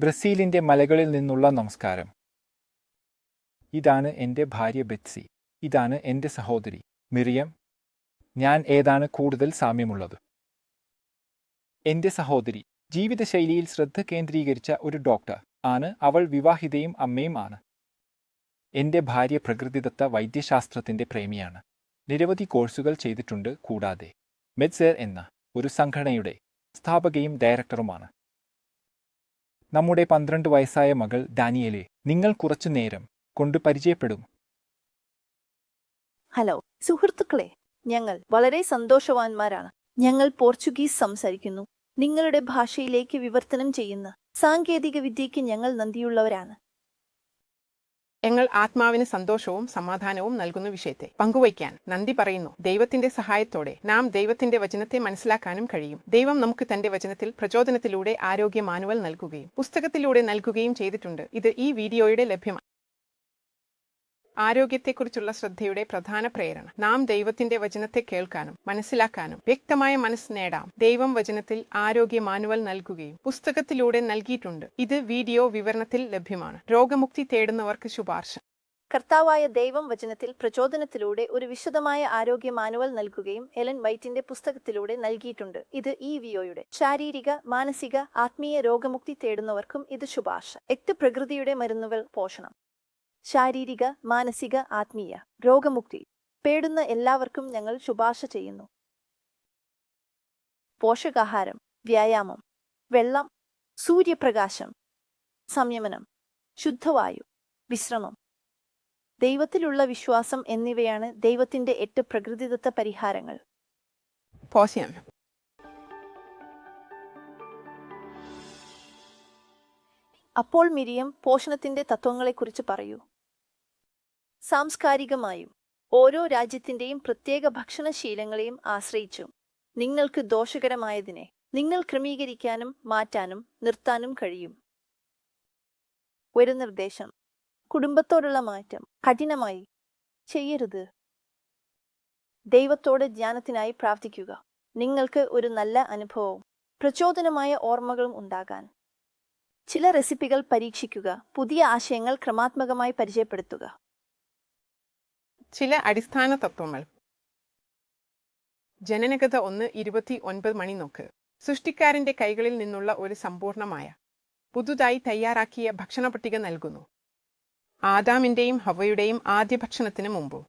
ബ്രസീലിന്റെ മലകളിൽ നിന്നുള്ള നമസ്കാരം. ഇതാണ് എന്റെ ഭാര്യ ബെറ്റ്സി. ഇതാണ് എന്റെ സഹോദരി മിറിയം. ഞാൻ ഏതാണ് കൂടുതൽ സാമ്യമുള്ളത്? എന്റെ സഹോദരി ജീവിതശൈലിയിൽ ശ്രദ്ധ കേന്ദ്രീകരിച്ച ഒരു ഡോക്ടർ ആണ്. അവൾ വിവാഹിതയും അമ്മയും ആണ്. എന്റെ ഭാര്യ പ്രകൃതിദത്ത വൈദ്യശാസ്ത്രത്തിന്റെ പ്രേമിയാണ്. നിരവധി കോഴ്സുകൾ ചെയ്തിട്ടുണ്ട്. കൂടാതെ മെഡ്സെയർ എന്ന ഒരു സംഘടനയുടെ സ്ഥാപകയും ഡയറക്ടറുമാണ്. നമ്മുടെ പന്ത്രണ്ട് വയസ്സായ മകൾ ഡാനിയലെ നിങ്ങൾ കുറച്ചു നേരം കൊണ്ട് പരിചയപ്പെടും. ഹലോ സുഹൃത്തുക്കളെ ഞങ്ങൾ വളരെ സന്തോഷവാന്മാരാണ്. ഞങ്ങൾ പോർച്ചുഗീസ് സംസാരിക്കുന്നു. നിങ്ങളുടെ ഭാഷയിലേക്ക് വിവർത്തനം ചെയ്യുന്ന സാങ്കേതിക വിദ്യയ്ക്ക് ഞങ്ങൾ നന്ദിയുള്ളവരാണ്. ഞങ്ങൾ ആത്മാവിന് സന്തോഷവും സമാധാനവും നൽകുന്ന വിഷയത്തെ പങ്കുവയ്ക്കാൻ നന്ദി പറയുന്നു. ദൈവത്തിന്റെ സഹായത്തോടെ നാം ദൈവത്തിന്റെ വചനത്തെ മനസ്സിലാക്കാനും കഴിയും. ദൈവം നമുക്ക് തന്റെ വചനത്തിൽ പ്രചോദനത്തിലൂടെ ആരോഗ്യ മാനുവൽ നൽകുകയും പുസ്തകത്തിലൂടെ നൽകുകയും ചെയ്തിട്ടുണ്ട്. ഇത് ഈ വീഡിയോയുടെ ലഭ്യമാണ് ആരോഗ്യത്തെക്കുറിച്ചുള്ള ശ്രദ്ധയുടെ പ്രധാന പ്രേരണ. നാം ദൈവത്തിന്റെ വചനത്തെ കേൾക്കാനും മനസ്സിലാക്കാനും വ്യക്തമായ മനസ്സ് നേടാം. ദൈവം വചനത്തിൽ ആരോഗ്യ മാനുവൽ നൽകുകയും പുസ്തകത്തിലൂടെ നൽകിയിട്ടുണ്ട്. ഇത് വീഡിയോ വിവരണത്തിൽ ലഭ്യമാണ്. രോഗമുക്തി തേടുന്നവർക്ക് ശുപാർശ. കർത്താവായ ദൈവം വചനത്തിൽ പ്രചോദനത്തിലൂടെ ഒരു വിശദമായ ആരോഗ്യ മാനുവൽ നൽകുകയും എലൻ വൈറ്റിന്റെ പുസ്തകത്തിലൂടെ നൽകിയിട്ടുണ്ട്. ഇത് ഈ വിയോയുടെ ശാരീരിക മാനസിക ആത്മീയ രോഗമുക്തി തേടുന്നവർക്കും ഇത് ശുപാർശ. എട്ട് പ്രകൃതിയുടെ മരുന്നുകൾ പോഷണം. ശാരീരിക മാനസിക ആത്മീയ രോഗമുക്തി പേടുന്ന എല്ലാവർക്കും ഞങ്ങൾ ശുപാർശ ചെയ്യുന്നു. പോഷകാഹാരം വ്യായാമം വെള്ളം സൂര്യപ്രകാശം സംയമനം ശുദ്ധവായു വിശ്രമം. ദൈവത്തിലുള്ള വിശ്വാസം എന്നിവയാണ് ദൈവത്തിന്റെ എട്ട് പ്രകൃതിദത്ത പരിഹാരങ്ങൾ. അപ്പോൾ മിരിയം പോഷണത്തിന്റെ തത്വങ്ങളെക്കുറിച്ച് പറയൂ. സാംസ്കാരികമായും ഓരോ രാജ്യത്തിന്റെയും പ്രത്യേക ഭക്ഷണശീലങ്ങളെയും ആശ്രയിച്ചും. നിങ്ങൾക്ക് ദോഷകരമായതിനെ നിങ്ങൾ ക്രമീകരിക്കാനും മാറ്റാനും നിർത്താനും കഴിയും. ഒരു നിർദ്ദേശം. കുടുംബത്തോടുള്ള മാറ്റം. കഠിനമായി. ചെയ്യരുത്. ദൈവത്തോട് ധ്യാനത്തിനായി പ്രാർത്ഥിക്കുക. നിങ്ങൾക്ക് ഒരു നല്ല അനുഭവവും പ്രചോദനമായ ഓർമ്മകളും ഉണ്ടാകാൻ. ചില റെസിപ്പികൾ പരീക്ഷിക്കുക. പുതിയ ആശയങ്ങൾ ക്രമാത്മകമായി പരിചയപ്പെടുത്തുക. ചില അടിസ്ഥാന തത്വങ്ങൾ. ജനനകഥ ഒന്ന് ഇരുപത്തി ഒൻപത് മണി നോക്ക്. സൃഷ്ടിക്കാരന്റെ കൈകളിൽ നിന്നുള്ള ഒരു സമ്പൂർണമായ പുതുതായി തയ്യാറാക്കിയ ഭക്ഷണ പട്ടിക നൽകുന്നു. ആദാമിന്റെയും ഹവയുടെയും ആദ്യ ഭക്ഷണത്തിന് മുമ്പ്.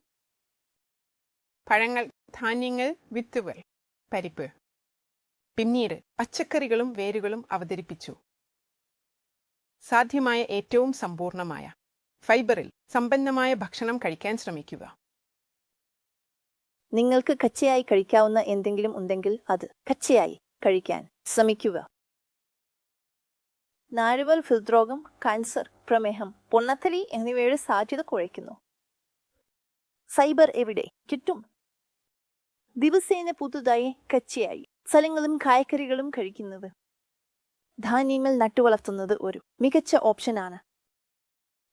പഴങ്ങൾ ധാന്യങ്ങൾ വിത്തുകൾ പരിപ്പ്. പിന്നീട് പച്ചക്കറികളും വേരുകളും അവതരിപ്പിച്ചു. സാധ്യമായ ഏറ്റവും സമ്പൂർണമായ. ഫൈബറിൽ സമ്പന്നമായ ഭക്ഷണം കഴിക്കാൻ ശ്രമിക്കുക. നിങ്ങൾക്ക് കച്ചയായി കഴിക്കാവുന്ന എന്തെങ്കിലും ഉണ്ടെങ്കിൽ അത് കച്ചയായി കഴിക്കാൻ ശ്രമിക്കുക. നാരുവൽ ഹൃദ്രോഗം കാൻസർ പ്രമേഹം പൊണ്ണത്തലി എന്നിവയുടെ സാധ്യത കുറയ്ക്കുന്നു. സൈബർ എവിടെ ചുറ്റും ദിവസേന പുതുതായി കച്ചയായി സ്ഥലങ്ങളും കായക്കറികളും കഴിക്കുന്നത്. ധാന്യങ്ങൾ നട്ടുവളർത്തുന്നത് ഒരു മികച്ച ഓപ്ഷനാണ്.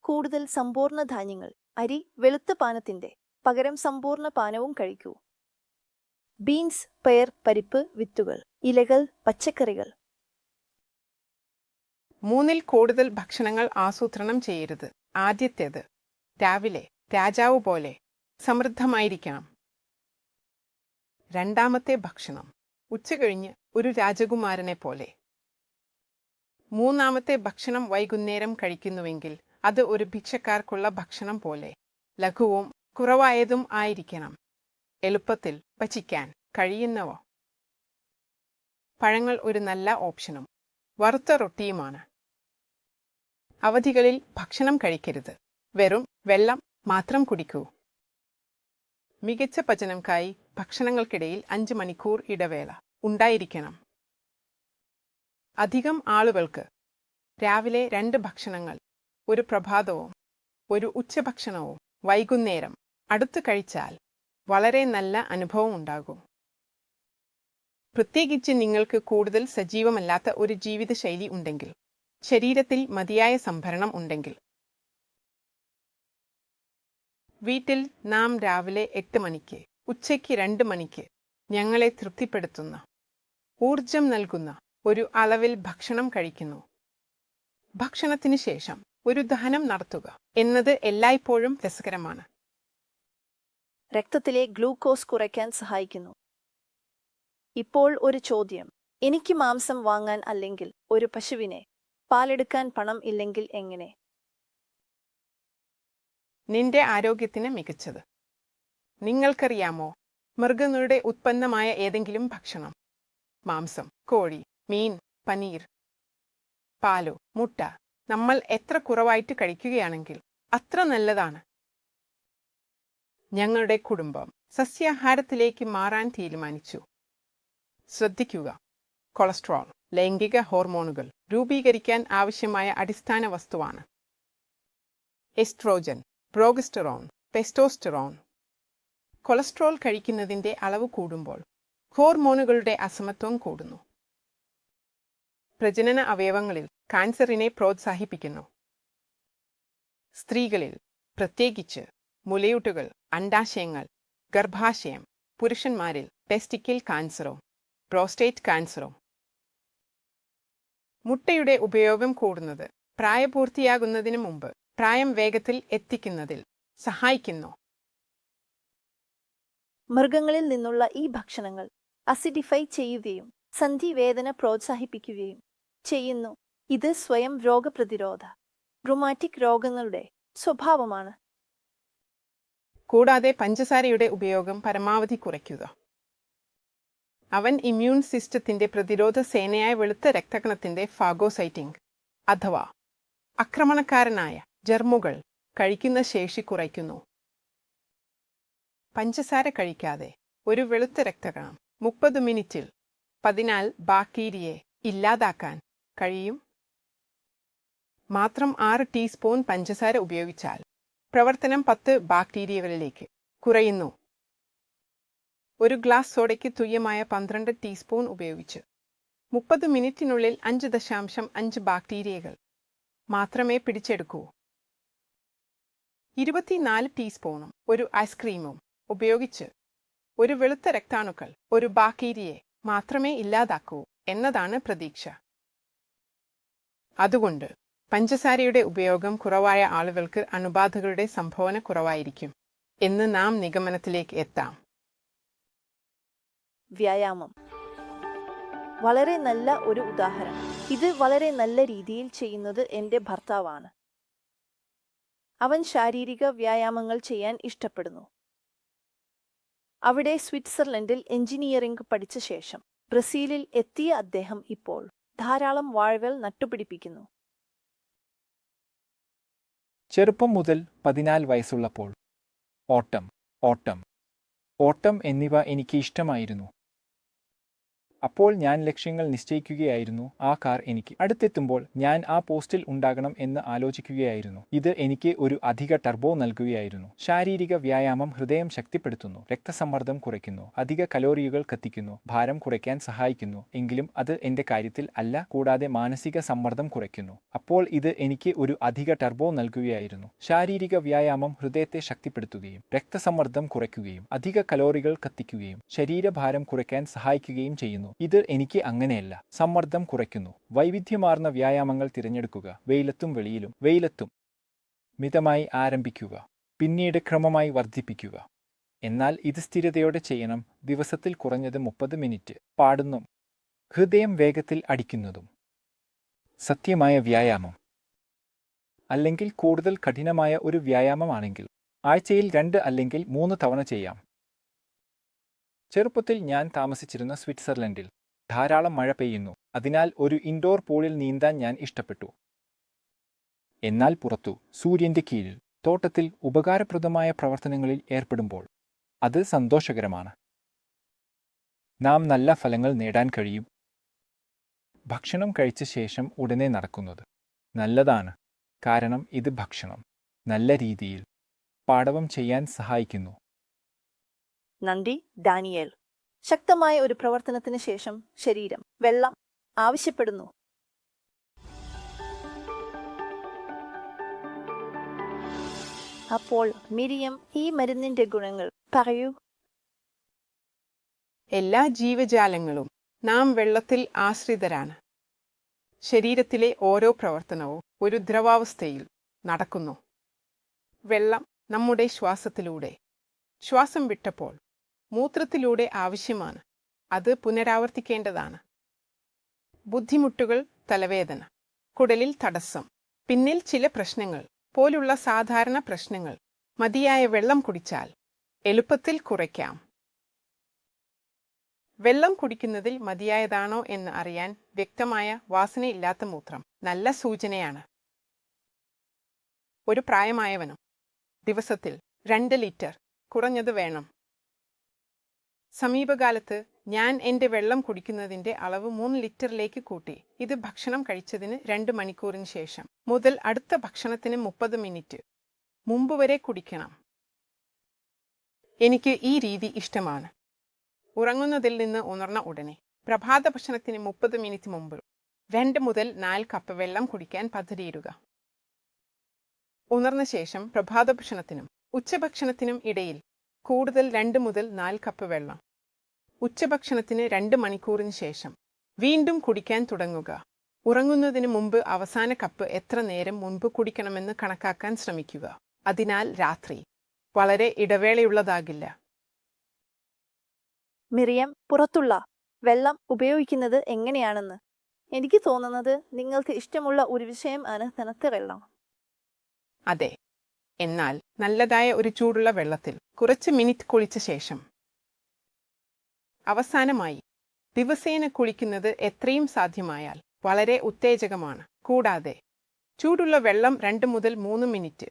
കൂടുതൽ സമ്പൂർണ ധാന്യങ്ങൾ അരി വെളുത്ത പാനത്തിന്റെ പകരം സമ്പൂർണ പാനവും കഴിക്കൂ. ബീൻസ് പയർ പരിപ്പ് വിത്തുകൾ ഇലകൾ പച്ചക്കറികൾ. മൂന്നിൽ കൂടുതൽ ഭക്ഷണങ്ങൾ ആസൂത്രണം ചെയ്യരുത്. ആദ്യത്തേത് രാവിലെ രാജാവ് പോലെ സമൃദ്ധമായിരിക്കണം. രണ്ടാമത്തെ ഭക്ഷണം ഉച്ചകഴിഞ്ഞ് ഒരു രാജകുമാരനെ പോലെ. മൂന്നാമത്തെ ഭക്ഷണം വൈകുന്നേരം കഴിക്കുന്നുവെങ്കിൽ അത് ഒരു ഭിക്ഷക്കാർക്കുള്ള ഭക്ഷണം പോലെ. ലഘുവും കുറവായതും ആയിരിക്കണം. എളുപ്പത്തിൽ പച്ചിക്കാൻ കഴിയുന്നവ. പഴങ്ങൾ ഒരു നല്ല ഓപ്ഷനും. വറുത്ത റൊട്ടിയുമാണ്. അവധികളിൽ ഭക്ഷണം കഴിക്കരുത്. വെറും വെള്ളം മാത്രം കുടിക്കൂ. മികച്ച പചനംക്കായി ഭക്ഷണങ്ങൾക്കിടയിൽ അഞ്ച് മണിക്കൂർ ഇടവേള ഉണ്ടായിരിക്കണം. അധികം ആളുകൾക്ക് രാവിലെ രണ്ട് ഭക്ഷണങ്ങൾ ഒരു പ്രഭാതവും ഒരു ഉച്ചഭക്ഷണവും വൈകുന്നേരം അടുത്തു കഴിച്ചാൽ വളരെ നല്ല അനുഭവം ഉണ്ടാകും. പ്രത്യേകിച്ച് നിങ്ങൾക്ക് കൂടുതൽ സജീവമല്ലാത്ത ഒരു ജീവിതശൈലി ഉണ്ടെങ്കിൽ ശരീരത്തിൽ മതിയായ സംഭരണം ഉണ്ടെങ്കിൽ. വീട്ടിൽ നാം രാവിലെ എട്ട് മണിക്ക് ഉച്ചയ്ക്ക് രണ്ട് മണിക്ക് ഞങ്ങളെ തൃപ്തിപ്പെടുത്തുന്ന ഊർജം നൽകുന്ന ഒരു അളവിൽ ഭക്ഷണം കഴിക്കുന്നു. ഭക്ഷണത്തിന് ശേഷം ഒരു ദഹനം നടത്തുക. എന്നത് എല്ലായ്പ്പോഴും രസകരമാണ്. രക്തത്തിലെ ഗ്ലൂക്കോസ് കുറയ്ക്കാൻ സഹായിക്കുന്നു. ഇപ്പോൾ ഒരു ചോദ്യം. എനിക്ക് മാംസം വാങ്ങാൻ അല്ലെങ്കിൽ ഒരു പശുവിനെ പാലെടുക്കാൻ പണം ഇല്ലെങ്കിൽ എങ്ങനെ? നിന്റെ ആരോഗ്യത്തിന് മികച്ചത്. നിങ്ങൾക്കറിയാമോ? മൃഗങ്ങളുടെ ഉത്പന്നമായ ഏതെങ്കിലും ഭക്ഷണം? മാംസം കോഴി മീൻ പനീർ പാലോ മുട്ട നമ്മൾ എത്ര കുറവായിട്ട് കഴിക്കുകയാണെങ്കിൽ അത്ര നല്ലതാണ്. ഞങ്ങളുടെ കുടുംബം സസ്യാഹാരത്തിലേക്ക് മാറാൻ തീരുമാനിച്ചു. ശ്രദ്ധിക്കുക. കൊളസ്ട്രോൾ ലൈംഗിക ഹോർമോണുകൾ രൂപീകരിക്കാൻ ആവശ്യമായ അടിസ്ഥാന വസ്തുവാണ്. എസ്ട്രോജൻ പ്രോഗസ്റ്ററോൺ പെസ്റ്റോസ്റ്ററോൺ കൊളസ്ട്രോൾ കഴിക്കുന്നതിന്റെ അളവ് കൂടുമ്പോൾ ഹോർമോണുകളുടെ അസമത്വം കൂടുന്നു. പ്രജനന അവയവങ്ങളിൽ കാൻസറിനെ പ്രോത്സാഹിപ്പിക്കുന്നു. സ്ത്രീകളിൽ പ്രത്യേകിച്ച് മുലയൂട്ടുകൾ അണ്ടാശയങ്ങൾ ഗർഭാശയം പുരുഷന്മാരിൽ ടെസ്റ്റിക്കിൽ കാൻസറോ പ്രോസ്റ്റേറ്റ് കാൻസറോ മുട്ടയുടെ ഉപയോഗം കൂടുന്നത് പ്രായപൂർത്തിയാകുന്നതിന് മുമ്പ് പ്രായം വേഗത്തിൽ എത്തിക്കുന്നതിൽ സഹായിക്കുന്നു. മൃഗങ്ങളിൽ നിന്നുള്ള ഈ ഭക്ഷണങ്ങൾ അസിഡിഫൈ ചെയ്യുകയും സന്ധിവേദന പ്രോത്സാഹിപ്പിക്കുകയും ചെയ്യുന്നു. ഇത് സ്വയം രോഗപ്രതിരോധ റുമാറ്റിക് രോഗങ്ങളുടെ സ്വഭാവമാണ്. കൂടാതെ പഞ്ചസാരയുടെ ഉപയോഗം പരമാവധി കുറയ്ക്കുക. അവൻ ഇമ്മ്യൂൺ സിസ്റ്റത്തിന്റെ പ്രതിരോധ സേനയായ വെളുത്ത രക്തകണത്തിന്റെ ഫാഗോസൈറ്റിംഗ് അഥവാ ആക്രമണക്കാരനായ ജർമുകൾ കഴിക്കുന്ന ശേഷി കുറയ്ക്കുന്നു. പഞ്ചസാര കഴിക്കാതെ ഒരു വെളുത്ത രക്തകണം മുപ്പത് മിനിറ്റിൽ പതിനാൽ ബാക്ടീരിയെ ഇല്ലാതാക്കാൻ കഴിയും. മാത്രം ആറ് ടീസ്പൂൺ പഞ്ചസാര ഉപയോഗിച്ചാൽ പ്രവർത്തനം പത്ത് ബാക്ടീരിയകളിലേക്ക് കുറയുന്നു. ഒരു ഗ്ലാസ് സോഡയ്ക്ക് തുല്യമായ പന്ത്രണ്ട് ടീസ്പൂൺ ഉപയോഗിച്ച് മുപ്പത് മിനിറ്റിനുള്ളിൽ അഞ്ച് ദശാംശം അഞ്ച് ബാക്ടീരിയകൾ മാത്രമേ പിടിച്ചെടുക്കൂ. ഇരുപത്തിനാല് ടീസ്പൂണും ഒരു ഐസ്ക്രീമും ഉപയോഗിച്ച് ഒരു വെളുത്ത രക്താണുക്കൾ ഒരു ബാക്ടീരിയയെ മാത്രമേ ഇല്ലാതാക്കൂ എന്നതാണ് പ്രതീക്ഷ. അതുകൊണ്ട് പഞ്ചസാരയുടെ ഉപയോഗം കുറവായ ആളുകൾക്ക് അണുബാധകളുടെ സംഭവന കുറവായിരിക്കും. എന്ന് നാം നിഗമനത്തിലേക്ക് എത്താം. വ്യായാമം. വളരെ നല്ല ഒരു ഉദാഹരണം. ഇത് വളരെ നല്ല രീതിയിൽ ചെയ്യുന്നത് എന്റെ ഭർത്താവാണ്. അവൻ ശാരീരിക വ്യായാമങ്ങൾ ചെയ്യാൻ ഇഷ്ടപ്പെടുന്നു. അവിടെ സ്വിറ്റ്സർലൻഡിൽ എഞ്ചിനീയറിംഗ് പഠിച്ച ശേഷം ബ്രസീലിൽ എത്തിയ അദ്ദേഹം ഇപ്പോൾ ധാരാളം വാഴകൾ നട്ടുപിടിപ്പിക്കുന്നു. ചെറുപ്പം മുതൽ പതിനാല് വയസ്സുള്ളപ്പോൾ. ഓട്ടം ഓട്ടം. ഓട്ടം എന്നിവ എനിക്ക് ഇഷ്ടമായിരുന്നു. അപ്പോൾ ഞാൻ ലക്ഷ്യങ്ങൾ നിശ്ചയിക്കുകയായിരുന്നു ആ കാർ എനിക്ക്. അടുത്തെത്തുമ്പോൾ ഞാൻ ആ പോസ്റ്റിൽ ഉണ്ടാകണം എന്ന് ആലോചിക്കുകയായിരുന്നു. ഇത് എനിക്ക് ഒരു അധിക ടർബോ നൽകുകയായിരുന്നു. ശാരീരിക വ്യായാമം ഹൃദയം ശക്തിപ്പെടുത്തുന്നു രക്തസമ്മർദ്ദം കുറയ്ക്കുന്നു അധിക കലോറിയുകൾ കത്തിക്കുന്നു ഭാരം കുറയ്ക്കാൻ സഹായിക്കുന്നു എങ്കിലും അത് എന്റെ കാര്യത്തിൽ അല്ല കൂടാതെ മാനസിക സമ്മർദ്ദം കുറയ്ക്കുന്നു. അപ്പോൾ ഇത് എനിക്ക് ഒരു അധിക ടർബോ നൽകുകയായിരുന്നു. ശാരീരിക വ്യായാമം ഹൃദയത്തെ ശക്തിപ്പെടുത്തുകയും രക്തസമ്മർദ്ദം കുറയ്ക്കുകയും അധിക കലോറികൾ കത്തിക്കുകയും ശരീരഭാരം കുറയ്ക്കാൻ സഹായിക്കുകയും ചെയ്യുന്നു. ഇത് എനിക്ക് അങ്ങനെയല്ല. സമ്മർദ്ദം കുറയ്ക്കുന്നു. വൈവിധ്യമാർന്ന വ്യായാമങ്ങൾ തിരഞ്ഞെടുക്കുക. വെയിലത്തും വെളിയിലും. വെയിലത്തും. മിതമായി ആരംഭിക്കുക. പിന്നീട് ക്രമമായി വർദ്ധിപ്പിക്കുക. എന്നാൽ ഇത് സ്ഥിരതയോടെ ചെയ്യണം. ദിവസത്തിൽ കുറഞ്ഞത് മുപ്പത് മിനിറ്റ്. പാടുന്നു. ഹൃദയം വേഗത്തിൽ അടിക്കുന്നതും. സത്യമായ വ്യായാമം. അല്ലെങ്കിൽ കൂടുതൽ കഠിനമായ ഒരു വ്യായാമമാണെങ്കിൽ. ആഴ്ചയിൽ രണ്ട് അല്ലെങ്കിൽ മൂന്ന് തവണ ചെയ്യാം. ചെറുപ്പത്തിൽ ഞാൻ താമസിച്ചിരുന്ന സ്വിറ്റ്സർലൻഡിൽ ധാരാളം മഴ പെയ്യുന്നു. അതിനാൽ ഒരു ഇൻഡോർ പൂളിൽ നീന്താൻ ഞാൻ ഇഷ്ടപ്പെട്ടു. എന്നാൽ പുറത്തു സൂര്യന്റെ കീഴിൽ തോട്ടത്തിൽ ഉപകാരപ്രദമായ പ്രവർത്തനങ്ങളിൽ ഏർപ്പെടുമ്പോൾ അത് സന്തോഷകരമാണ്. നാം നല്ല ഫലങ്ങൾ നേടാൻ കഴിയും. ഭക്ഷണം കഴിച്ച ശേഷം ഉടനെ നടക്കുന്നത് നല്ലതാണ്. കാരണം ഇത് ഭക്ഷണം നല്ല രീതിയിൽ പാടവം ചെയ്യാൻ സഹായിക്കുന്നു. നന്ദി ഡാനിയേൽ. ശക്തമായ ഒരു പ്രവർത്തനത്തിന് ശേഷം ശരീരം വെള്ളം ആവശ്യപ്പെടുന്നു. അപ്പോൾ മിരിയം ഈ മരുന്നിന്റെ ഗുണങ്ങൾ പറയൂ. എല്ലാ ജീവജാലങ്ങളും നാം വെള്ളത്തിൽ ആശ്രിതരാണ്. ശരീരത്തിലെ ഓരോ പ്രവർത്തനവും ഒരു ദ്രവാവസ്ഥയിൽ നടക്കുന്നു. വെള്ളം നമ്മുടെ ശ്വാസത്തിലൂടെ. ശ്വാസം വിട്ടപ്പോൾ മൂത്രത്തിലൂടെ ആവശ്യമാണ്. അത് പുനരാവർത്തിക്കേണ്ടതാണ്. ബുദ്ധിമുട്ടുകൾ തലവേദന കുടലിൽ തടസ്സം പിന്നിൽ ചില പ്രശ്നങ്ങൾ പോലുള്ള സാധാരണ പ്രശ്നങ്ങൾ മതിയായ വെള്ളം കുടിച്ചാൽ എളുപ്പത്തിൽ കുറയ്ക്കാം. വെള്ളം കുടിക്കുന്നതിൽ മതിയായതാണോ എന്ന് അറിയാൻ വ്യക്തമായ വാസനയില്ലാത്ത മൂത്രം നല്ല സൂചനയാണ്. ഒരു പ്രായമായവനും ദിവസത്തിൽ രണ്ട് ലിറ്റർ കുറഞ്ഞത് വേണം. സമീപകാലത്ത് ഞാൻ എന്റെ വെള്ളം കുടിക്കുന്നതിന്റെ അളവ് മൂന്ന് ലിറ്ററിലേക്ക് കൂട്ടി. ഇത് ഭക്ഷണം കഴിച്ചതിന് രണ്ട് മണിക്കൂറിന് ശേഷം. മുതൽ അടുത്ത ഭക്ഷണത്തിന് മുപ്പത് മിനിറ്റ്. മുമ്പ് വരെ കുടിക്കണം. എനിക്ക് ഈ രീതി ഇഷ്ടമാണ്. ഉറങ്ങുന്നതിൽ നിന്ന് ഉണർന്ന ഉടനെ. പ്രഭാത ഭക്ഷണത്തിന് മുപ്പത് മിനിറ്റ് മുമ്പ്. രണ്ട് മുതൽ നാല് കപ്പ് വെള്ളം കുടിക്കാൻ പദ്ധതിയിടുക. ഉണർന്ന ശേഷം പ്രഭാത ഭക്ഷണത്തിനും ഉച്ചഭക്ഷണത്തിനും ഇടയിൽ കൂടുതൽ രണ്ട് മുതൽ നാല് കപ്പ് വെള്ളം. ഉച്ചഭക്ഷണത്തിന് രണ്ട് മണിക്കൂറിന് ശേഷം. വീണ്ടും കുടിക്കാൻ തുടങ്ങുക. ഉറങ്ങുന്നതിന് മുമ്പ് അവസാന കപ്പ് എത്ര നേരം മുൻപ് കുടിക്കണമെന്ന് കണക്കാക്കാൻ ശ്രമിക്കുക. അതിനാൽ രാത്രി. വളരെ ഇടവേളയുള്ളതാകില്ല. മിറിയം പുറത്തുള്ള. വെള്ളം ഉപയോഗിക്കുന്നത് എങ്ങനെയാണെന്ന്. എനിക്ക് തോന്നുന്നത് നിങ്ങൾക്ക് ഇഷ്ടമുള്ള ഒരു വിഷയം ആണ് തണുത്ത വെള്ളം. അതെ. എന്നാൽ നല്ലതായ ഒരു ചൂടുള്ള വെള്ളത്തിൽ കുറച്ച് മിനിറ്റ് കുളിച്ച ശേഷം. അവസാനമായി ദിവസേന കുളിക്കുന്നത് എത്രയും സാധ്യമായാൽ വളരെ ഉത്തേജകമാണ്. കൂടാതെ ചൂടുള്ള വെള്ളം രണ്ട് മുതൽ മൂന്ന് മിനിറ്റ്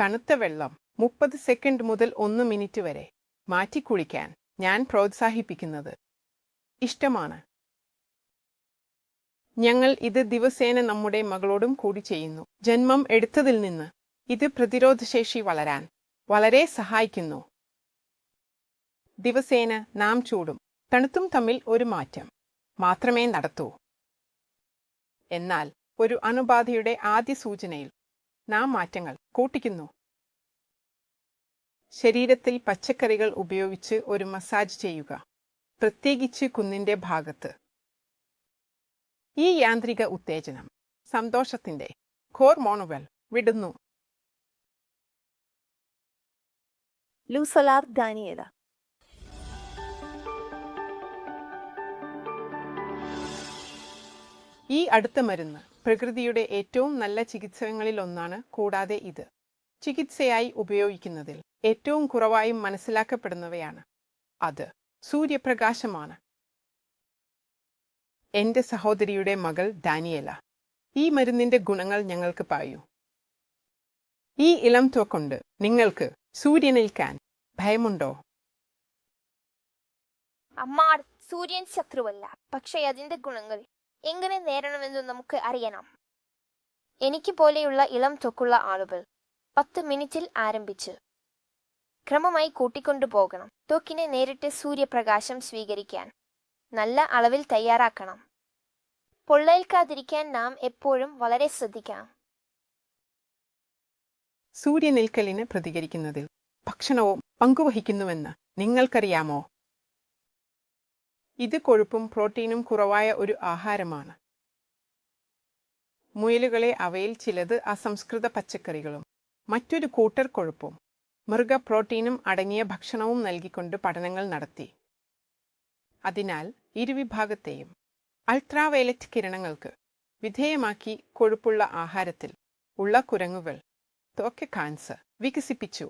തണുത്ത വെള്ളം മുപ്പത് സെക്കൻഡ് മുതൽ ഒന്ന് മിനിറ്റ് വരെ മാറ്റി കുളിക്കാൻ ഞാൻ പ്രോത്സാഹിപ്പിക്കുന്നത് ഇഷ്ടമാണ്. ഞങ്ങൾ ഇത് ദിവസേന നമ്മുടെ മകളോടും കൂടി ചെയ്യുന്നു. ജന്മം എടുത്തതിൽ നിന്ന് ഇത് പ്രതിരോധശേഷി വളരാൻ വളരെ സഹായിക്കുന്നു. ദിവസേന നാം ചൂടും തണുത്തും തമ്മിൽ ഒരു മാറ്റം മാത്രമേ നടത്തൂ. എന്നാൽ ഒരു അണുബാധയുടെ ആദ്യ സൂചനയിൽ നാം മാറ്റങ്ങൾ കൂട്ടിക്കുന്നു. ശരീരത്തിൽ പച്ചക്കറികൾ ഉപയോഗിച്ച് ഒരു മസാജ് ചെയ്യുക പ്രത്യേകിച്ച് കുന്നിന്റെ ഭാഗത്ത്. ഈ യാന്ത്രിക ഉത്തേജനം സന്തോഷത്തിന്റെ ഹോർമോണുകൾ വിടുന്നു. ലൂസലാർ Daniela. ഈ അടുത്ത മരുന്ന് പ്രകൃതിയുടെ ഏറ്റവും നല്ല ചികിത്സകളിലൊന്നാണ് കൂടാതെ ഇത്. ചികിത്സയായി ഉപയോഗിക്കുന്നതിൽ ഏറ്റവും കുറവായും മനസ്സിലാക്കപ്പെടുന്നവയാണ് അത്. സൂര്യപ്രകാശമാണ്. എന്റെ സഹോദരിയുടെ മകൾ ഡാനിയല. ഈ മരുന്നിന്റെ ഗുണങ്ങൾ ഞങ്ങൾക്ക് പറയൂ. ഈ ഇളം തോക്കൊണ്ട് നിങ്ങൾക്ക് സൂര്യനേൽക്കാൻ ഭയമുണ്ടോ? അമ്മാർ സൂര്യൻ ശത്രുവല്ല പക്ഷേ അതിന്റെ ഗുണങ്ങൾ എങ്ങനെ നേരണമെന്ന് നമുക്ക് അറിയണം. എനിക്ക് പോലെയുള്ള ഇളം തൊക്കുള്ള ആളുകൾ പത്ത് മിനിറ്റിൽ ആരംഭിച്ച് ക്രമമായി കൂട്ടിക്കൊണ്ടു പോകണം. തൊക്കിനെ നേരിട്ട് സൂര്യപ്രകാശം സ്വീകരിക്കാൻ നല്ല അളവിൽ തയ്യാറാക്കണം. പൊള്ളേൽക്കാതിരിക്കാൻ നാം എപ്പോഴും വളരെ ശ്രദ്ധിക്കണം. സൂര്യനിൽക്കലിന് പ്രതികരിക്കുന്നതിൽ ഭക്ഷണവും പങ്കുവഹിക്കുന്നുവെന്ന് നിങ്ങൾക്കറിയാമോ? ഇത് കൊഴുപ്പും പ്രോട്ടീനും കുറവായ ഒരു ആഹാരമാണ്. മുയലുകളെ അവയിൽ ചിലത് അസംസ്കൃത പച്ചക്കറികളും മറ്റൊരു കൂട്ടർ കൊഴുപ്പും മൃഗ പ്രോട്ടീനും അടങ്ങിയ ഭക്ഷണവും നൽകിക്കൊണ്ട് പഠനങ്ങൾ നടത്തി. അതിനാൽ ഇരുവിഭാഗത്തെയും അൾട്രാവയലറ്റ് കിരണങ്ങൾക്ക് വിധേയമാക്കി കൊഴുപ്പുള്ള ആഹാരത്തിൽ ഉള്ള കുരങ്ങുകൾ ത്വക്ക് കാൻസർ വികസിപ്പിച്ചു.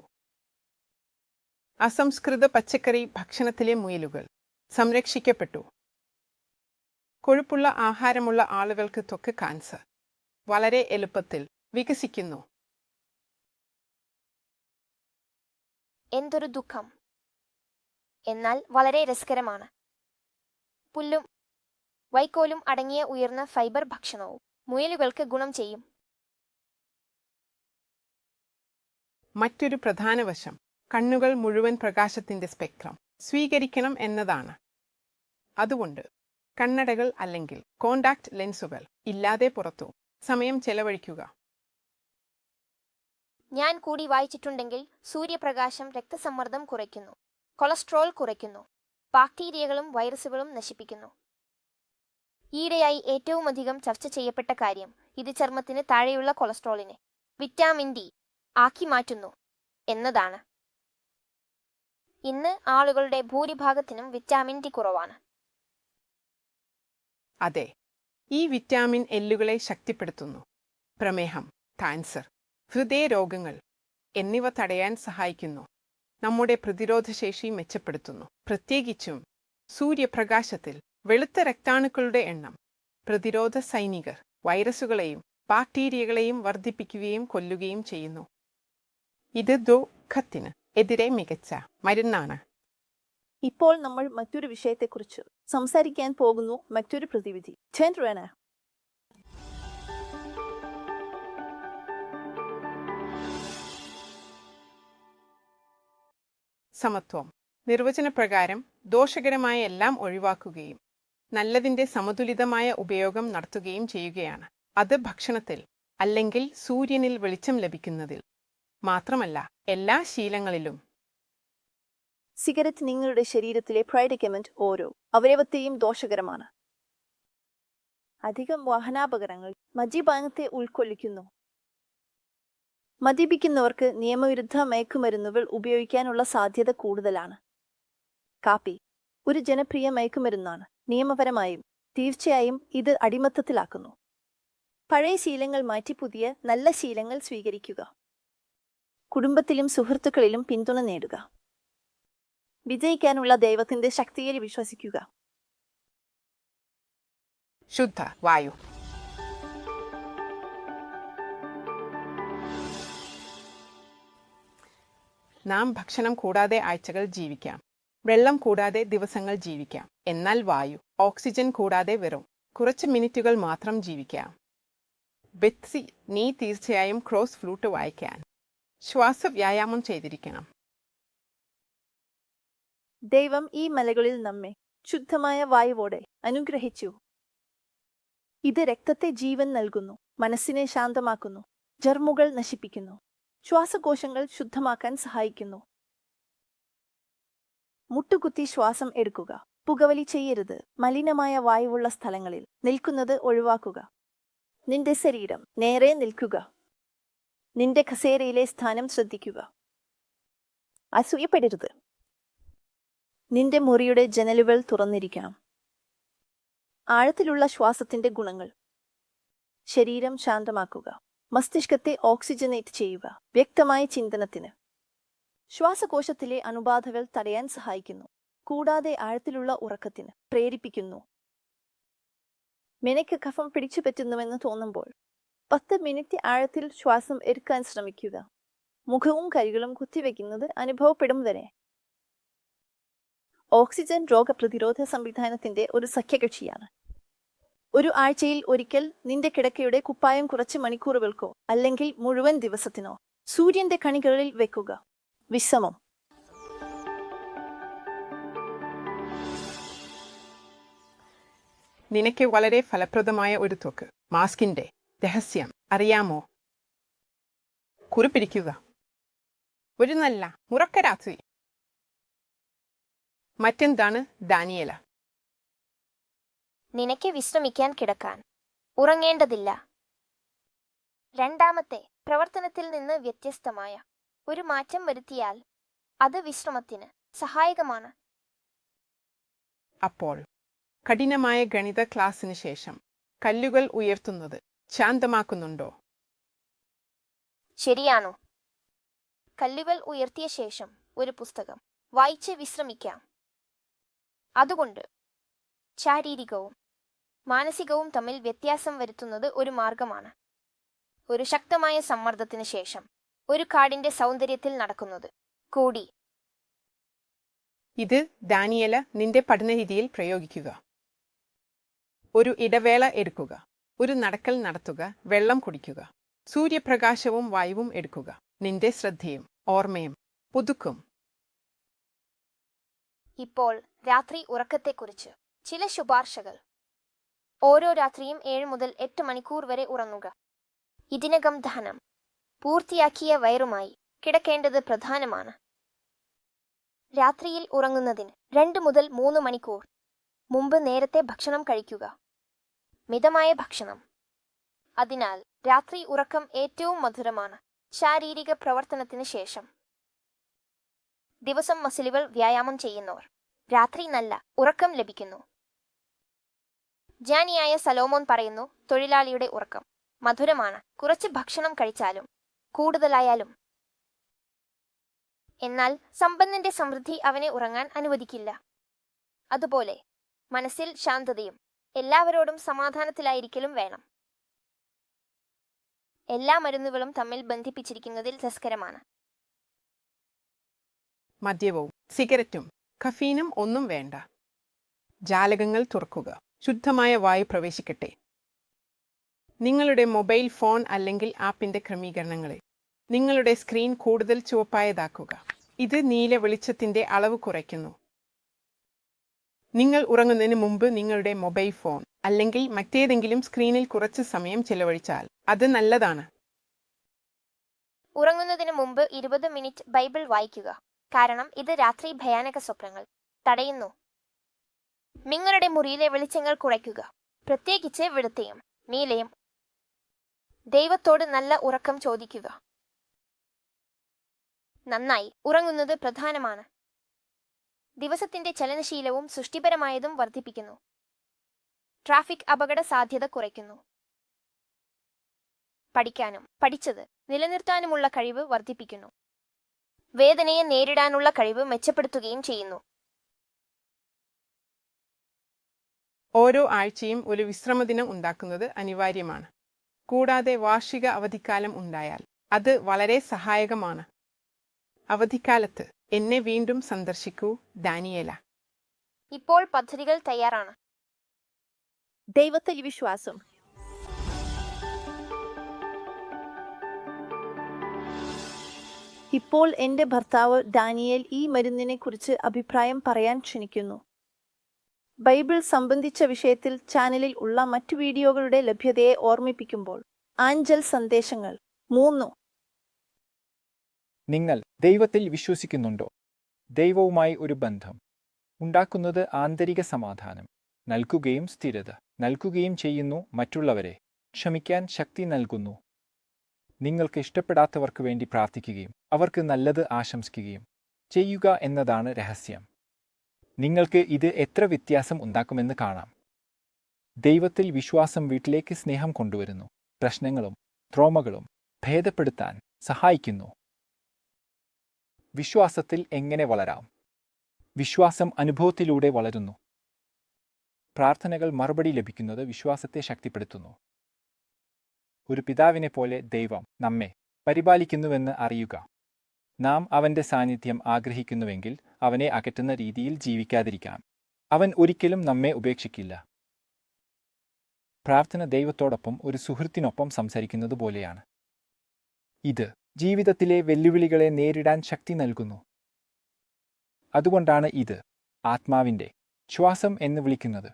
അസംസ്കൃത പച്ചക്കറി ഭക്ഷണത്തിലെ മുയലുകൾ സംരക്ഷിക്കപ്പെട്ടു. കൊഴുപ്പുള്ള ആഹാരമുള്ള ആളുകൾക്ക് ത്വക്ക് കാൻസർ വളരെ എളുപ്പത്തിൽ വികസിക്കുന്നു. എന്തൊരു ദുഃഖം. എന്നാൽ വളരെ രസകരമാണ്. പുല്ലും വൈക്കോലും അടങ്ങിയ ഉയർന്ന ഫൈബർ ഭക്ഷണവും മുയലുകൾക്ക് ഗുണം ചെയ്യും. മറ്റൊരു പ്രധാന വശം കണ്ണുകൾ മുഴുവൻ പ്രകാശത്തിന്റെ സ്പെക്ട്രം. സ്വീകരിക്കണം എന്നതാണ്. അതുകൊണ്ട് കണ്ണടകൾ അല്ലെങ്കിൽ കോണ്ടാക്ട് ലെൻസുകൾ ഇല്ലാതെ പുറത്തു. സമയം ചെലവഴിക്കുക. ഞാൻ കൂടി വായിച്ചിട്ടുണ്ടെങ്കിൽ സൂര്യപ്രകാശം രക്തസമ്മർദ്ദം കുറയ്ക്കുന്നു. കൊളസ്ട്രോൾ കുറയ്ക്കുന്നു. ബാക്ടീരിയകളും വൈറസുകളും നശിപ്പിക്കുന്നു. ഈയിടെയായി ഏറ്റവുമധികം ചർച്ച ചെയ്യപ്പെട്ട കാര്യം ഇത് ചർമ്മത്തിന് താഴെയുള്ള കൊളസ്ട്രോളിനെ വിറ്റാമിൻ ഡി ആക്കി മാറ്റുന്നു എന്നതാണ്. ഇന്ന് ആളുകളുടെ ഭൂരിഭാഗത്തിനും വിറ്റാമിൻ ഡി കുറവാണ്. അതെ ഈ വിറ്റാമിൻ എല്ലുകളെ ശക്തിപ്പെടുത്തുന്നു. പ്രമേഹം കാൻസർ ഹൃദയരോഗങ്ങൾ എന്നിവ തടയാൻ സഹായിക്കുന്നു. നമ്മുടെ പ്രതിരോധശേഷി മെച്ചപ്പെടുത്തുന്നു. പ്രത്യേകിച്ചും സൂര്യപ്രകാശത്തിൽ വെളുത്ത രക്താണുക്കളുടെ എണ്ണം പ്രതിരോധ സൈനികർ വൈറസുകളെയും ബാക്ടീരിയകളെയും വർദ്ധിപ്പിക്കുകയും കൊല്ലുകയും ചെയ്യുന്നു. ഇത് ദുഃഖത്തിന് എതിരെ മികച്ച മരുന്നാണ്. ഇപ്പോൾ നമ്മൾ മറ്റൊരു വിഷയത്തെക്കുറിച്ച് സംസാരിക്കാൻ പോകുന്നു. മറ്റൊരു പ്രതിവിധി. ചന്ദ്രന സമത്വം. നിർവചനപ്രകാരം ദോഷകരമായ എല്ലാം ഒഴിവാക്കുകയും നല്ലതിന്റെ സമതുലിതമായ ഉപയോഗം നടത്തുകയും ചെയ്യുകയാണ്. അത് ഭക്ഷണത്തിൽ അല്ലെങ്കിൽ സൂര്യനിൽ വെളിച്ചം ലഭിക്കുന്നതിൽ. മാത്രമല്ല എല്ലാ ശീലങ്ങളിലും. സിഗരറ്റ് നിങ്ങളുടെ ശരീരത്തിലെ പ്രൈഡിക്കമെന്റ് ഓരോ അവയവത്തെയും ദോഷകരമാണ്. അധികം വാഹനാപകടങ്ങൾ മദ്യപാനത്തെ ഉൾക്കൊള്ളിക്കുന്നു. മദ്യപിക്കുന്നവർക്ക് നിയമവിരുദ്ധ മയക്കുമരുന്നുകൾ ഉപയോഗിക്കാനുള്ള സാധ്യത കൂടുതലാണ്. കാപ്പി ഒരു ജനപ്രിയ മയക്കുമരുന്നാണ്. നിയമപരമായും തീർച്ചയായും ഇത് അടിമത്തത്തിലാക്കുന്നു. പഴയ ശീലങ്ങൾ മാറ്റി പുതിയ നല്ല ശീലങ്ങൾ സ്വീകരിക്കുക. കുടുംബത്തിലും സുഹൃത്തുക്കളിലും പിന്തുണ നേടുക. വിജയിക്കാനുള്ള ദൈവത്തിന്റെ ശക്തിയിൽ വിശ്വസിക്കുക. ശുദ്ധ വായു. നാം ഭക്ഷണം കൂടാതെ ആഴ്ചകൾ ജീവിക്കാം. വെള്ളം കൂടാതെ ദിവസങ്ങൾ ജീവിക്കാം. എന്നാൽ വായു ഓക്സിജൻ കൂടാതെ വെറും കുറച്ച് മിനിറ്റുകൾ മാത്രം ജീവിക്കാം. ബെത്സി നീ തീർച്ചയായും ക്രോസ് ഫ്ലൂട്ട് വായിക്കാൻ. ശ്വാസവ്യായാമം ചെയ്തിരിക്കണം. ദൈവം ഈ മലകളിൽ നമ്മെ ശുദ്ധമായ വായുവോടെ അനുഗ്രഹിച്ചു. ഇത് രക്തത്തെ ജീവൻ നൽകുന്നു മനസ്സിനെ ശാന്തമാക്കുന്നു ജർമുകൾ നശിപ്പിക്കുന്നു ശ്വാസകോശങ്ങൾ ശുദ്ധമാക്കാൻ സഹായിക്കുന്നു. മുട്ടുകുത്തി ശ്വാസം എടുക്കുക പുകവലി ചെയ്യരുത് മലിനമായ വായുവുള്ള സ്ഥലങ്ങളിൽ നിൽക്കുന്നത് ഒഴിവാക്കുക. നിന്റെ ശരീരം നേരെ നിൽക്കുക. നിന്റെ കസേരയിലെ സ്ഥാനം ശ്രദ്ധിക്കുക. അസൂയപ്പെടരുത്. നിന്റെ മുറിയുടെ ജനലുകൾ തുറന്നിരിക്കണം ആഴത്തിലുള്ള ശ്വാസത്തിന്റെ ഗുണങ്ങൾ. ശരീരം ശാന്തമാക്കുക. മസ്തിഷ്കത്തെ ഓക്സിജനേറ്റ് ചെയ്യുക. വ്യക്തമായ ചിന്തനത്തിന്. ശ്വാസകോശത്തിലെ അണുബാധകൾ തടയാൻ സഹായിക്കുന്നു. കൂടാതെ ആഴത്തിലുള്ള ഉറക്കത്തിന്. പ്രേരിപ്പിക്കുന്നു. മെനക്ക് കഫം പിടിച്ചു പറ്റുന്നുവെന്ന് തോന്നുമ്പോൾ പത്ത് മിനിറ്റ് ആഴത്തിൽ ശ്വാസം എടുക്കാൻ ശ്രമിക്കുക. മുഖവും കൈകളും കുത്തിവെക്കുന്നത് അനുഭവപ്പെടും വരെ. ഓക്സിജൻ രോഗപ്രതിരോധ സംവിധാനത്തിന്റെ ഒരു സഖ്യകക്ഷിയാണ്. ഒരു ആഴ്ചയിൽ ഒരിക്കൽ നിന്റെ കിടക്കയുടെ കുപ്പായം കുറച്ച് മണിക്കൂറുകൾക്കോ അല്ലെങ്കിൽ മുഴുവൻ ദിവസത്തിനോ സൂര്യന്റെ കണികളിൽ വെക്കുക. വിശ്രമം. നിനക്ക് വളരെ ഫലപ്രദമായ ഒരു തൊക്ക്. മാസ്കിന്റെ രഹസ്യം. അറിയാമോ? കുറിപ്പിരിക്കുക ഒരു നല്ല ഉറക്ക രാത്രി മറ്റെന്താണ് ദാനിയല നിനക്ക് വിശ്രമിക്കാൻ കിടക്കാൻ ഉറങ്ങേണ്ടതില്ല. രണ്ടാമത്തെ പ്രവർത്തനത്തിൽ നിന്ന് വ്യത്യസ്തമായ ഒരു മാറ്റം വരുത്തിയാൽ അത് വിശ്രമത്തിന് സഹായകമാണ്. അപ്പോൾ കഠിനമായ ഗണിത ക്ലാസ്സിന് ശേഷം കല്ലുകൾ ഉയർത്തുന്നത് ശാന്തമാക്കുന്നുണ്ടോ? ശരിയാണോ? കല്ലുകൾ ഉയർത്തിയ ശേഷം ഒരു പുസ്തകം വായിച്ച് വിശ്രമിക്കാം. അതുകൊണ്ട് ശാരീരികവും മാനസികവും തമ്മിൽ വ്യത്യാസം വരുത്തുന്നത് ഒരു മാർഗമാണ്. ഒരു ശക്തമായ സമ്മർദ്ദത്തിന് ശേഷം ഒരു കാടിന്റെ സൗന്ദര്യത്തിൽ നടക്കുന്നത്. കൂടി. ഇത് ദാനിയല നിന്റെ പഠന രീതിയിൽ പ്രയോഗിക്കുക. ഒരു ഇടവേള എടുക്കുക. ഒരു നടക്കൽ നടത്തുക വെള്ളം കുടിക്കുക സൂര്യപ്രകാശവും വായുവും എടുക്കുക. നിന്റെ ശ്രദ്ധയും ഓർമ്മയും പുതുക്കും. ഇപ്പോൾ രാത്രി ഉറക്കത്തെക്കുറിച്ച് ചില ശുപാർശകൾ. ഓരോ രാത്രിയും ഏഴ് മുതൽ എട്ട് മണിക്കൂർ വരെ ഉറങ്ങുക. ഇതിനകം ദഹനം. പൂർത്തിയാക്കിയ വയറുമായി കിടക്കേണ്ടത് പ്രധാനമാണ്. രാത്രിയിൽ ഉറങ്ങുന്നതിന് രണ്ട് മുതൽ മൂന്ന് മണിക്കൂർ. മുമ്പ് നേരത്തെ ഭക്ഷണം കഴിക്കുക. മിതമായ ഭക്ഷണം. അതിനാൽ രാത്രി ഉറക്കം ഏറ്റവും മധുരമാണ്. ശാരീരിക പ്രവർത്തനത്തിന് ശേഷം. ദിവസം മസിലുകൾ വ്യായാമം ചെയ്യുന്നവർ. രാത്രി നല്ല ഉറക്കം ലഭിക്കുന്നു. ജാനിയായ സലോമോൻ പറയുന്നു തൊഴിലാളിയുടെ ഉറക്കം മധുരമാണ്. കുറച്ച് ഭക്ഷണം കഴിച്ചാലും കൂടുതലായാലും എന്നാൽ സമ്പന്നന്റെ സമൃദ്ധി അവനെ ഉറങ്ങാൻ അനുവദിക്കില്ല. അതുപോലെ മനസ്സിൽ ശാന്തതയും എല്ലാവരോടും സമാധാനത്തിലായിരിക്കലും വേണം. എല്ലാ മരുന്നുകളും തമ്മിൽ ബന്ധിപ്പിച്ചിരിക്കുന്നതിൽ രസകരമാണ്. മദ്യവും സിഗരറ്റും കഫീനും ഒന്നും വേണ്ട. ജാലകങ്ങൾ തുറക്കുക. ശുദ്ധമായ വായു പ്രവേശിക്കട്ടെ. നിങ്ങളുടെ മൊബൈൽ ഫോൺ അല്ലെങ്കിൽ ആപ്പിന്റെ ക്രമീകരണങ്ങളിൽ നിങ്ങളുടെ സ്ക്രീൻ കൂടുതൽ ചുവപ്പായതാക്കുക. ഇത് നീല വെളിച്ചത്തിന്റെ അളവ് കുറയ്ക്കുന്നു. നിങ്ങൾ ഉറങ്ങുന്നതിന് മുമ്പ് നിങ്ങളുടെ മൊബൈൽ ഫോൺ അല്ലെങ്കിൽ മറ്റേതെങ്കിലും സ്ക്രീനിൽ കുറച്ച് സമയം ചെലവഴിച്ചാൽ അത് നല്ലതാണ്. ഉറങ്ങുന്നതിന് മുമ്പ് ഇരുപത് മിനിറ്റ് ബൈബിൾ വായിക്കുക. കാരണം ഇത് രാത്രി ഭയാനക സ്വപ്നങ്ങൾ തടയുന്നു. നിങ്ങളുടെ മുറിയിലെ വെളിച്ചങ്ങൾ കുറയ്ക്കുക. പ്രത്യേകിച്ച് വെളുത്തയും നീലയും. ദൈവത്തോട് നല്ല ഉറക്കം ചോദിക്കുക. നന്നായി. ഉറങ്ങുന്നത് പ്രധാനമാണ്. ദിവസത്തിന്റെ ചലനശീലവും സൃഷ്ടിപരമായതും വർദ്ധിപ്പിക്കുന്നു. ട്രാഫിക് അപകട സാധ്യത കുറയ്ക്കുന്നു. പഠിക്കാനും പഠിച്ചത് നിലനിർത്താനുമുള്ള കഴിവ് വർദ്ധിപ്പിക്കുന്നു. വേദനയെ നേരിടാനുള്ള കഴിവ് മെച്ചപ്പെടുത്തുകയും ചെയ്യുന്നു. ഓരോ ആഴ്ചയും ഒരു വിശ്രമദിനം ഉണ്ടാക്കുന്നത് അനിവാര്യമാണ്. കൂടാതെ വാർഷിക അവധിക്കാലം ഉണ്ടായാൽ അത് വളരെ സഹായകമാണ്. അവധിക്കാലത്ത് എന്നെ വീണ്ടും സന്ദർശിക്കൂ ദാനിയേല ഇപ്പോൾ പദ്ധതികൾ തയ്യാറാണ്. ദൈവത്തിൽ വിശ്വാസം. ഇപ്പോൾ എന്റെ ഭർത്താവ് ഡാനിയേൽ ഈ മരുന്നിനെ കുറിച്ച് അഭിപ്രായം പറയാൻ ക്ഷണിക്കുന്നു. ബൈബിൾ സംബന്ധിച്ച വിഷയത്തിൽ ചാനലിൽ ഉള്ള മറ്റു വീഡിയോകളുടെ ലഭ്യതയെ ഓർമ്മിപ്പിക്കുമ്പോൾ ആഞ്ചൽ സന്ദേശങ്ങൾ മൂന്നു നിങ്ങൾ ദൈവത്തിൽ വിശ്വസിക്കുന്നുണ്ടോ? ദൈവവുമായി ഒരു ബന്ധം. ഉണ്ടാക്കുന്നത് ആന്തരിക സമാധാനം. നൽകുകയും സ്ഥിരത. നൽകുകയും ചെയ്യുന്നു മറ്റുള്ളവരെ. ക്ഷമിക്കാൻ ശക്തി നൽകുന്നു. നിങ്ങൾക്ക് ഇഷ്ടപ്പെടാത്തവർക്ക് വേണ്ടി പ്രാർത്ഥിക്കുകയും അവർക്ക് നല്ലത് ആശംസിക്കുകയും ചെയ്യുക എന്നതാണ് രഹസ്യം. നിങ്ങൾക്ക് ഇത് എത്ര വ്യത്യാസം ഉണ്ടാക്കുമെന്ന് കാണാം. ദൈവത്തിൽ വിശ്വാസം വീട്ടിലേക്ക് സ്നേഹം കൊണ്ടുവരുന്നു. പ്രശ്നങ്ങളും ത്രോമകളും ഭേദപ്പെടുത്താൻ സഹായിക്കുന്നു. വിശ്വാസത്തിൽ എങ്ങനെ വളരാം? വിശ്വാസം അനുഭവത്തിലൂടെ വളരുന്നു. പ്രാർത്ഥനകൾ മറുപടി ലഭിക്കുന്നത് വിശ്വാസത്തെ ശക്തിപ്പെടുത്തുന്നു. ഒരു പിതാവിനെ പോലെ ദൈവം നമ്മെ പരിപാലിക്കുന്നുവെന്ന് അറിയുക. നാം അവന്റെ സാന്നിധ്യം ആഗ്രഹിക്കുന്നുവെങ്കിൽ അവനെ അകറ്റുന്ന രീതിയിൽ ജീവിക്കാതിരിക്കാം. അവൻ ഒരിക്കലും നമ്മെ ഉപേക്ഷിക്കില്ല. പ്രാർത്ഥന ദൈവത്തോടൊപ്പം ഒരു സുഹൃത്തിനൊപ്പം സംസാരിക്കുന്നത് പോലെയാണ്. ഇത് ജീവിതത്തിലെ വെല്ലുവിളികളെ നേരിടാൻ ശക്തി നൽകുന്നു. അതുകൊണ്ടാണ് ഇത് ആത്മാവിന്റെ ശ്വാസം എന്ന് വിളിക്കുന്നത്.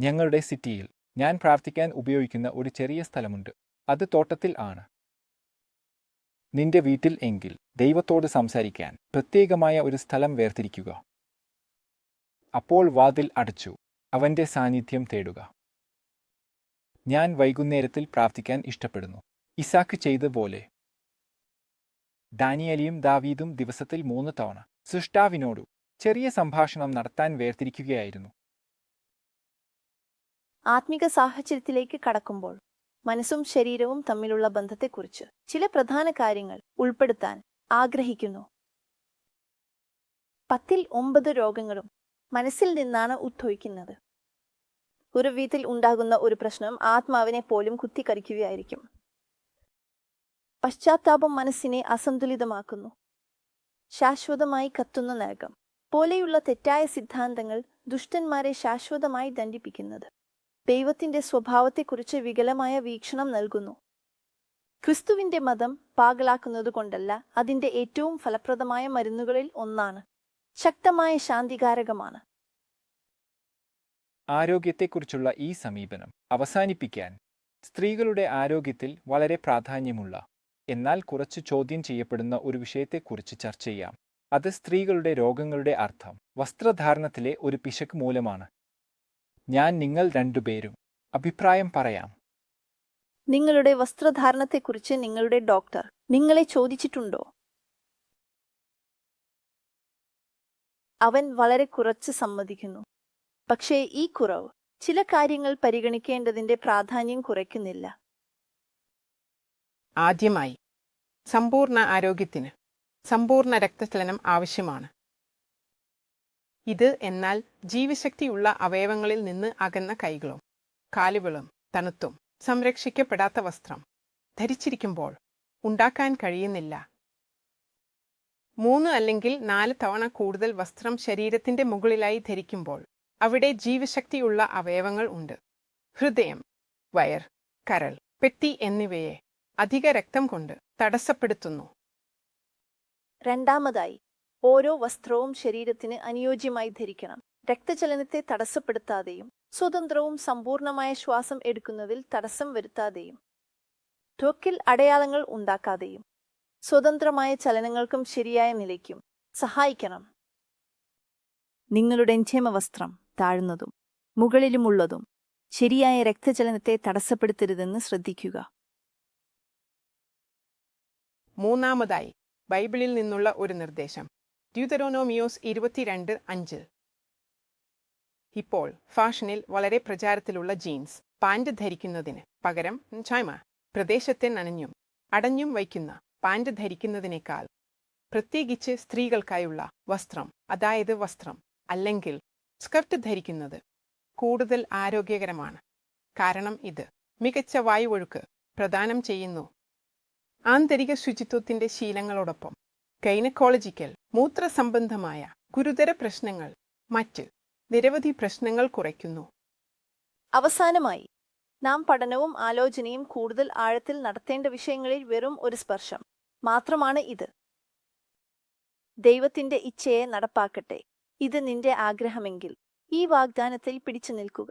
ഞങ്ങളുടെ സിറ്റിയിൽ ഞാൻ പ്രാർത്ഥിക്കാൻ ഉപയോഗിക്കുന്ന ഒരു ചെറിയ സ്ഥലമുണ്ട്. അത് തോട്ടത്തിൽ ആണ്. നിന്റെ വീട്ടിൽ എങ്കിൽ ദൈവത്തോട് സംസാരിക്കാൻ പ്രത്യേകമായ ഒരു സ്ഥലം വേർതിരിക്കുക. അപ്പോൾ വാതിൽ അടച്ചു അവന്റെ സാന്നിധ്യം തേടുക. ഞാൻ വൈകുന്നേരത്തിൽ പ്രാർത്ഥിക്കാൻ ഇഷ്ടപ്പെടുന്നു. ഇസാക്ക് ചെയ്ത പോലെ. ഡാനിയലിയും ദാവീദും ദിവസത്തിൽ മൂന്ന് തവണ സൃഷ്ടാവിനോടു ചെറിയ സംഭാഷണം നടത്താൻ വേർതിരിക്കുകയായിരുന്നു. ആത്മിക സാഹചര്യത്തിലേക്ക് കടക്കുമ്പോൾ മനസ്സും ശരീരവും തമ്മിലുള്ള ബന്ധത്തെക്കുറിച്ച് ചില പ്രധാന കാര്യങ്ങൾ ഉൾപ്പെടുത്താൻ ആഗ്രഹിക്കുന്നു. പത്തിൽ ഒമ്പത് രോഗങ്ങളും മനസ്സിൽ നിന്നാണ് ഉദ്ഭവിക്കുന്നത്. ഒരു വീട്ടിൽ ഉണ്ടാകുന്ന ഒരു പ്രശ്നം ആത്മാവിനെ പോലും കുത്തിക്കരിക്കുകയായിരിക്കും. പശ്ചാത്താപം മനസ്സിനെ അസന്തുലിതമാക്കുന്നു. ശാശ്വതമായി കത്തുന്ന നരകം. പോലെയുള്ള തെറ്റായ സിദ്ധാന്തങ്ങൾ ദുഷ്ടന്മാരെ ശാശ്വതമായി ദണ്ഡിപ്പിക്കുന്നത്. ദൈവത്തിന്റെ സ്വഭാവത്തെക്കുറിച്ച് വികലമായ വീക്ഷണം നൽകുന്നു. ക്രിസ്തുവിന്റെ മതം പാകലാക്കുന്നതുകൊണ്ടല്ല അതിന്റെ ഏറ്റവും ഫലപ്രദമായ മരുന്നുകളിൽ ഒന്നാണ്. ശക്തമായ ശാന്തികാരകമാണ്. ആരോഗ്യത്തെക്കുറിച്ചുള്ള ഈ സമീപനം അവസാനിപ്പിക്കാൻ സ്ത്രീകളുടെ ആരോഗ്യത്തിൽ വളരെ പ്രാധാന്യമുള്ള എന്നാൽ കുറച്ച് ചോദ്യം ചെയ്യപ്പെടുന്ന ഒരു വിഷയത്തെക്കുറിച്ച് ചർച്ച ചെയ്യാം. അത് സ്ത്രീകളുടെ രോഗങ്ങളുടെ അർത്ഥം. വസ്ത്രധാരണത്തിലെ ഒരു പിശക് മൂലമാണ്. ഞാൻ നിങ്ങൾ രണ്ടുപേരും. അഭിപ്രായം പറയാം. നിങ്ങളുടെ വസ്ത്രധാരണത്തെക്കുറിച്ച് നിങ്ങളുടെ ഡോക്ടർ നിങ്ങളെ ചോദിച്ചിട്ടുണ്ടോ? അവൻ വളരെ കുറച്ച് സമ്മതിക്കുന്നു. പക്ഷേ ഈ കുറവ് ചില കാര്യങ്ങൾ പരിഗണിക്കേണ്ടതിന്റെ പ്രാധാന്യം കുറയ്ക്കുന്നില്ല. ആദ്യമായി. സമ്പൂർണ ആരോഗ്യത്തിന് സമ്പൂർണ രക്തചലനം ആവശ്യമാണ്. ഇത് എന്നാൽ ജീവശക്തിയുള്ള അവയവങ്ങളിൽ നിന്ന് അകന്ന കൈകളും കാലുകളും തണുത്തും സംരക്ഷിക്കപ്പെടാത്ത വസ്ത്രം ധരിച്ചിരിക്കുമ്പോൾ ഉണ്ടാക്കാൻ കഴിയുന്നില്ല. മൂന്ന് അല്ലെങ്കിൽ നാല് തവണ കൂടുതൽ വസ്ത്രം ശരീരത്തിന്റെ മുകളിലായി ധരിക്കുമ്പോൾ അവിടെ ജീവശക്തിയുള്ള അവയവങ്ങൾ ഉണ്ട്. ഹൃദയം വയർ കരൾ പെട്ടി എന്നിവയെ അധിക രക്തം കൊണ്ട് തടസ്സപ്പെടുത്തുന്നു. രണ്ടാമതായി ഓരോ വസ്ത്രവും ശരീരത്തിന് അനുയോജ്യമായി ധരിക്കണം. രക്തചലനത്തെ തടസ്സപ്പെടുത്താതെയും സ്വതന്ത്രവും സമ്പൂർണമായ ശ്വാസം എടുക്കുന്നതിൽ തടസ്സം വരുത്താതെയും ത്വക്കിൽ അടയാളങ്ങൾ ഉണ്ടാക്കാതെയും സ്വതന്ത്രമായ ചലനങ്ങൾക്കും ശരിയായ നിലയ്ക്കും സഹായിക്കണം. നിങ്ങളുടെ വസ്ത്രം താഴ്ന്നതും മുകളിലുമുള്ളതും ശരിയായ രക്തചലനത്തെ തടസ്സപ്പെടുത്തരുതെന്ന് ശ്രദ്ധിക്കുക. മൂന്നാമതായി ബൈബിളിൽ നിന്നുള്ള ഒരു നിർദ്ദേശം. ഡ്യൂതറോനോമിയോസ് ഇരുപത്തിരണ്ട് അഞ്ച്. ഇപ്പോൾ ഫാഷനിൽ വളരെ പ്രചാരത്തിലുള്ള ജീൻസ് പാന്റ് ധരിക്കുന്നതിന് പകരം ചായ്മ പ്രദേശത്തെ നനഞ്ഞും അടഞ്ഞും വയ്ക്കുന്ന പാന്റ് ധരിക്കുന്നതിനേക്കാൾ പ്രത്യേകിച്ച് സ്ത്രീകൾക്കായുള്ള വസ്ത്രം അതായത് വസ്ത്രം അല്ലെങ്കിൽ സ്കർട്ട് ധരിക്കുന്നത് കൂടുതൽ ആരോഗ്യകരമാണ്. കാരണം ഇത് മികച്ച വായുവൊഴുക്ക് പ്രദാനം ചെയ്യുന്നു ആന്തരിക ശുചിത്വത്തിന്റെ ശീലങ്ങളോടൊപ്പം കൈനക്കോളജിക്കൽ മൂത്രസംബന്ധമായ ഗുരുതര പ്രശ്നങ്ങൾ മറ്റ് നിരവധി പ്രശ്നങ്ങൾ കുറയ്ക്കുന്നു. അവസാനമായി നാം പഠനവും ആലോചനയും കൂടുതൽ ആഴത്തിൽ നടത്തേണ്ട വിഷയങ്ങളിൽ വെറും ഒരു സ്പർശം. മാത്രമാണ് ഇത്. ദൈവത്തിന്റെ ഇച്ഛയെ നടപ്പാക്കട്ടെ. ഇത് നിന്റെ ആഗ്രഹമെങ്കിൽ ഈ വാഗ്ദാനത്തിൽ പിടിച്ചു നിൽക്കുക.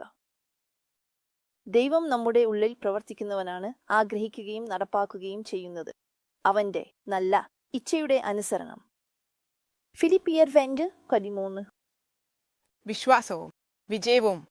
ദൈവം നമ്മുടെ ഉള്ളിൽ പ്രവർത്തിക്കുന്നവനാണ് ആഗ്രഹിക്കുകയും നടപ്പാക്കുകയും ചെയ്യുന്നത്. അവന്റെ നല്ല ഇച്ഛയുടെ അനുസരണം. ഫിലിപ്പിയർ വെൻഡ് പതിമൂന്ന്. വിശ്വാസവും വിജയവും